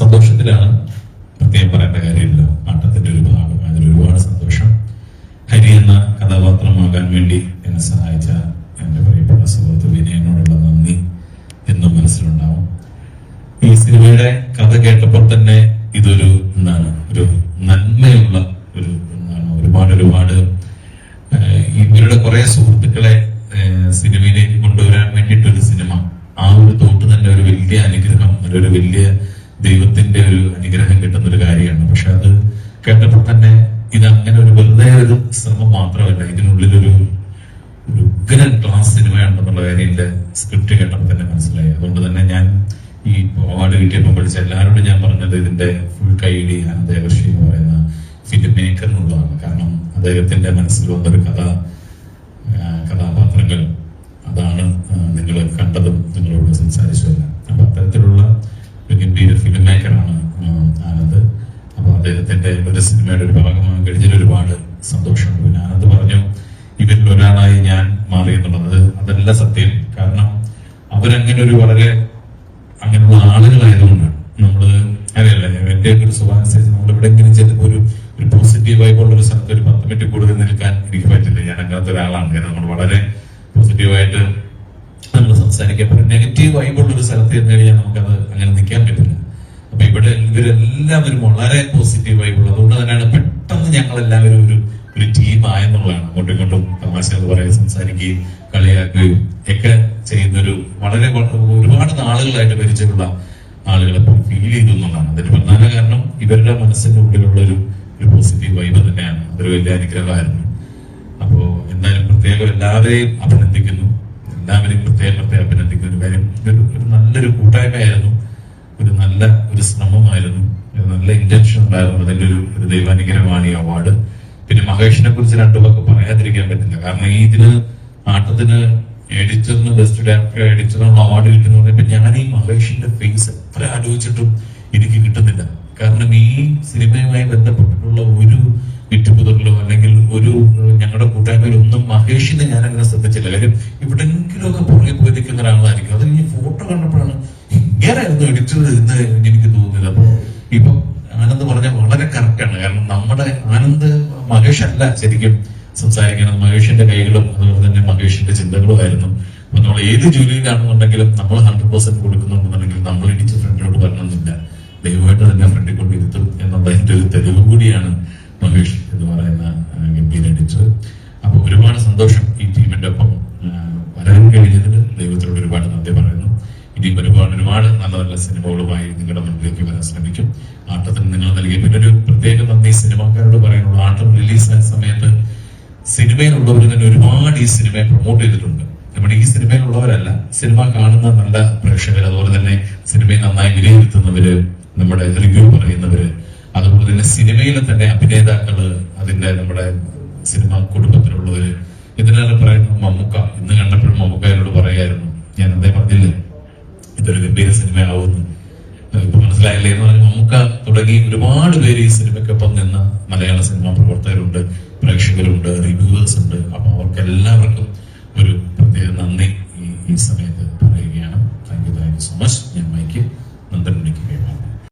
സന്തോഷത്തിലാണ്. പ്രത്യേകം പറയേണ്ട കാര്യമില്ല. ആട്ടത്തിന്റെ ഒരു അതിൽ ഒരുപാട് സന്തോഷം. ഹരി എന്ന കഥാപാത്രമാകാൻ വേണ്ടി എന്നെ സഹായിച്ച എന്റെ പ്രിയപ്പെട്ട സുഹൃത്ത് വിനയനോടുള്ള നന്ദി എന്നും മനസ്സിലുണ്ടാവും. ഈ സിനിമയുടെ കഥ കേട്ടപ്പോൾ തന്നെ ഇതൊരു എന്താണ് ഒരു നന്മയുള്ള ഒരു എന്താണ് ഒരുപാട് ഒരുപാട് ഇവരുടെ കുറെ സുഹൃത്തുക്കളെ സിനിമയിലേക്ക് കൊണ്ടുവരാൻ വേണ്ടിയിട്ടൊരു സിനിമ ആ ഒരു തോട്ട് തന്നെ ഒരു വലിയ അനുഗ്രഹം ഒരു വലിയ ദൈവത്തിന്റെ ഒരു അനുഗ്രഹം കിട്ടുന്ന ഒരു കാര്യമാണ് പക്ഷെ അത് കേട്ടപ്പോൾ തന്നെ ഇത് അങ്ങനെ ഒരു വെറുതെ ഒരു ശ്രമം മാത്രമല്ല ഇതിനുള്ളിലൊരു ഒരു ഉഗ്രൻ ക്ലാസ് സിനിമയാണെന്നുള്ള കാര്യം എന്റെ സ്ക്രിപ്റ്റ് കേട്ടപ്പോൾ തന്നെ മനസ്സിലായി. അതുകൊണ്ട് തന്നെ ഞാൻ ഈ അവാർഡ് കിട്ടിയപ്പോൾ പഠിച്ച എല്ലാവരോടും ഞാൻ പറഞ്ഞത് ഇതിന്റെ ഫുൾ കൈഡി ദേവർഷി എന്ന് പറയുന്ന ഫിലിം മേക്കറിനുള്ളതാണ് കാരണം അദ്ദേഹത്തിന്റെ മനസ്സിൽ വന്നൊരു കഥ കഥാപാത്രങ്ങൾ അതാണ് നിങ്ങൾ കണ്ടതും നിങ്ങളോട് സംസാരിച്ചതല്ല അപ്പൊ അത്തരത്തിലുള്ള അദ്ദേഹത്തിന്റെ ഒരു സിനിമയുടെ ഒരു ഭാഗമാകാൻ കഴിഞ്ഞതിൽ ഒരുപാട് സന്തോഷമുണ്ട് പിന്നെ അത് പറഞ്ഞു ഇവരിൽ ഒരാളായി ഞാൻ മാറി എന്നുള്ളത് അതല്ല സത്യം. കാരണം അവരങ്ങനെ ഒരു വളരെ അങ്ങനെയുള്ള ആളുകളായതുകൊണ്ടാണ്. നമ്മൾ അറിയില്ല എന്റെ ഒരു സ്വഭാവം അനുസരിച്ച് നമ്മൾ എവിടെയെങ്കിലും ചെല്ലുമ്പോൾ ഒരു ഒരു പോസിറ്റീവ് വൈബുള്ള ഒരു സ്ഥലത്ത് ഒരു പത്ത് മിനിറ്റ് കൂടുതൽ നിൽക്കാൻ എനിക്ക് പറ്റില്ല. ഞാൻ അങ്ങനത്തെ ഒരാളാണ്. കാരണം നമ്മൾ വളരെ പോസിറ്റീവായിട്ട് നമ്മൾ സംസാരിക്കുക. നെഗറ്റീവ് വൈബുള്ള ഒരു സ്ഥലത്ത് ചെന്ന് കഴിഞ്ഞാൽ നമുക്കത് അങ്ങനെ നിൽക്കാൻ ഇവിടെ ഇവരെല്ലാവരും വളരെ പോസിറ്റീവ് വൈബുള്ള അതുകൊണ്ട് തന്നെയാണ് പെട്ടെന്ന് ഞങ്ങൾ എല്ലാവരും ഒരു ഒരു ടീം ആയെന്നുള്ളതാണ്. അങ്ങോട്ടും ഇങ്ങോട്ടും തമാശകൾ പറയാൻ സംസാരിക്കുകയും കളിയാക്കുകയും ഒക്കെ ചെയ്യുന്നൊരു വളരെ ഒരുപാട് നാളുകളായിട്ട് പരിചയമുള്ള ആളുകളെ ഫീൽ ചെയ്തു എന്നുള്ളതാണ് അതിന് പ്രധാന കാരണം ഇവരുടെ മനസ്സിന്റെ ഉള്ളിലുള്ള ഒരു ഒരു പോസിറ്റീവ് വൈബ് തന്നെയാണ്. അതൊരു വലിയ അനുഗ്രഹമായിരുന്നു. അപ്പോ എന്തായാലും പ്രത്യേകം എല്ലാവരെയും അഭിനന്ദിക്കുന്നു. എല്ലാവരെയും പ്രത്യേകം പ്രത്യേകം അഭിനന്ദിക്കുന്നു. ഒരു കാര്യം ഒരു നല്ലൊരു കൂട്ടായ്മയായിരുന്നു. നല്ല ഒരു ശ്രമമായിരുന്നു. നല്ല ഇന്റൻഷൻ ഉണ്ടായിരുന്നു. അതിന്റെ ഒരു ദൈവാനുഗ്രഹമാണ് ഈ അവാർഡ് പിന്നെ മഹേഷിനെ കുറിച്ച് രണ്ടു വാക്ക് പറയാതിരിക്കാൻ പറ്റില്ല. കാരണം ഈ ഇതിന് ആട്ടത്തിന് എഡിറ്ററിന് ബെസ്റ്റ് ഡയറക്ടർ എഡിറ്ററിനുള്ള അവാർഡ് കിട്ടുന്നതിന് ഞാൻ ഈ മഹേഷിന്റെ ഫേസ് എത്ര ആലോചിച്ചിട്ടും എനിക്ക് കിട്ടുന്നില്ല. കാരണം ഈ സിനിമയുമായി ബന്ധപ്പെട്ടിട്ടുള്ള ഒരു വിറ്റുപുതറിലോ അല്ലെങ്കിൽ ഒരു ഞങ്ങളുടെ കൂട്ടായ്മയിൽ ഒന്നും മഹേഷിനെ ഞാൻ അങ്ങനെ ശ്രദ്ധിച്ചില്ല. കാര്യം ഇവിടെങ്കിലും ഒക്കെ പുറകെ പോയി നിൽക്കുന്ന ഒരാളായിരിക്കും. അത് ഈ ഫോട്ടോ കണ്ടപ്പോഴാണ് ഇങ്ങനെയായിരുന്നു എഡിറ്റർ എന്ന് എനിക്ക് തോന്നുന്നില്ല. അപ്പൊ ഇപ്പൊ ആനന്ദ് പറഞ്ഞ വളരെ കറക്റ്റാണ് കാരണം നമ്മുടെ ആനന്ദ് മഹേഷ് അല്ല ശരിക്കും സംസാരിക്കണം മഹേഷിന്റെ കൈകളും അതുപോലെ തന്നെ മഹേഷിന്റെ ചിന്തകളുമായിരുന്നു അപ്പൊ നമ്മൾ ഏത് ജോലിയിലാണെന്നുണ്ടെങ്കിലും നമ്മൾ ഹൺഡ്രഡ് പെർസെന്റ് കൊടുക്കുന്നുണ്ടെന്നുണ്ടെങ്കിൽ നമ്മൾ ഇടിച്ച് ഫ്രണ്ടിലോട്ട് വരണമെന്നില്ല ദൈവമായിട്ട് തന്നെ ഫ്രണ്ടിൽ കൊണ്ടിരുത്തു എന്നുള്ള എന്റെ ഒരു തെളിവ് കൂടിയാണ് മഹേഷ് എന്ന് പറയുന്ന ഗംഭീര എഡിറ്റർ അപ്പൊ ഒരുപാട് സന്തോഷം ഈ ടീമിന്റെ ഒപ്പം. നല്ല സിനിമകളുമായി നിങ്ങളുടെ മുന്നിലേക്ക് വരാൻ ശ്രമിക്കും. ആട്ടത്തിന് നിങ്ങൾ നൽകിയ പിന്നെ ഒരു പ്രത്യേക നന്ദി. സിനിമാക്കാരോട് പറയാനുള്ള ആട്ടം റിലീസായ സമയത്ത് സിനിമയിലുള്ളവർ തന്നെ ഒരുപാട് ഈ സിനിമയെ പ്രൊമോട്ട് ചെയ്തിട്ടുണ്ട്. നമ്മുടെ ഈ സിനിമയിലുള്ളവരല്ല സിനിമ കാണുന്ന നല്ല പ്രേക്ഷകർ അതുപോലെ തന്നെ സിനിമയെ നന്നായി വിലയിരുത്തുന്നവര് നമ്മുടെ റിവ്യൂ പറയുന്നവര് അതുപോലെ തന്നെ സിനിമയിലെ തന്നെ അഭിനേതാക്കൾ അതിന്റെ നമ്മുടെ സിനിമ കുടുംബത്തിലുള്ളവര്. ഇതിനെല്ലാം പറയുന്നത് മമ്മൂക്ക. ഇന്ന് കണ്ടപ്പോഴും മമ്മൂക്ക എന്നോട് പറയായിരുന്നു. ഞാൻ എന്തേ പറഞ്ഞില്ലേ ഇതൊരു ഗംഭീര സിനിമയാവുന്നു മനസ്സിലായില്ലേ എന്ന് പറഞ്ഞ മമ്മൂക്ക തുടങ്ങി ഒരുപാട് പേര് ഈ സിനിമയ്ക്കൊപ്പം നിന്ന മലയാള സിനിമാ പ്രവർത്തകരുണ്ട് പ്രേക്ഷകരുണ്ട് റിവ്യൂവേഴ്സ് ഉണ്ട്. അപ്പൊ അവർക്ക് ഒരു പ്രത്യേക നന്ദി ഈ സമയത്ത്.